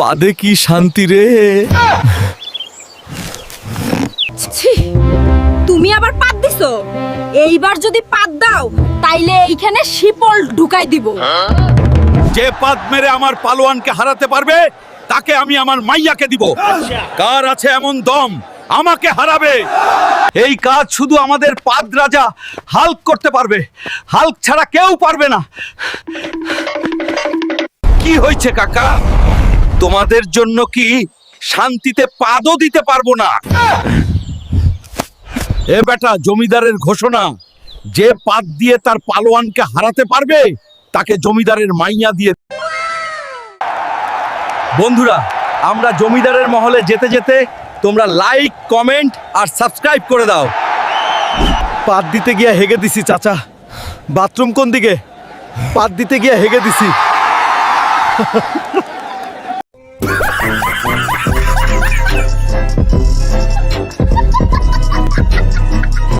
পাদে কি শান্তি রে? তুমি আবার পাত দিছো? এইবার যদি পাত দাও তাইলে এইখানে শিপল ঢুকাই দিব। যে পাদ মেরে আমার পালোয়ানকে হারাতে পারবে তাকে আমি আমার মাইয়াকে দিব। কার আছে এমন দম? আমাকে হারাবে। এই কাজ শুধু আমাদের পাদ রাজা হাল্ক করতে পারবে। হাল্ক ছাড়া কেউ পারবে না। কি হয়েছে, কাকা? তোমাদের জন্য কি শান্তিতে পাদও দিতে পারব না? এ বেটা জমিদারের ঘোষণা, যে পাদ দিয়ে তার পালোয়ানকে হারাতে পারবে, তাকে জমিদারের মাইয়া দিয়ে বন্ধুরা, আমরা জমিদারের মহলে যেতে যেতে তোমরা লাইক কমেন্ট আর সাবস্ক্রাইব করে দাও। পাত দিতে গিয়ে হেগে দিছি, চাচা। বাথরুম কোন দিকে? পাত দিতে গিয়ে হেগে দিছি।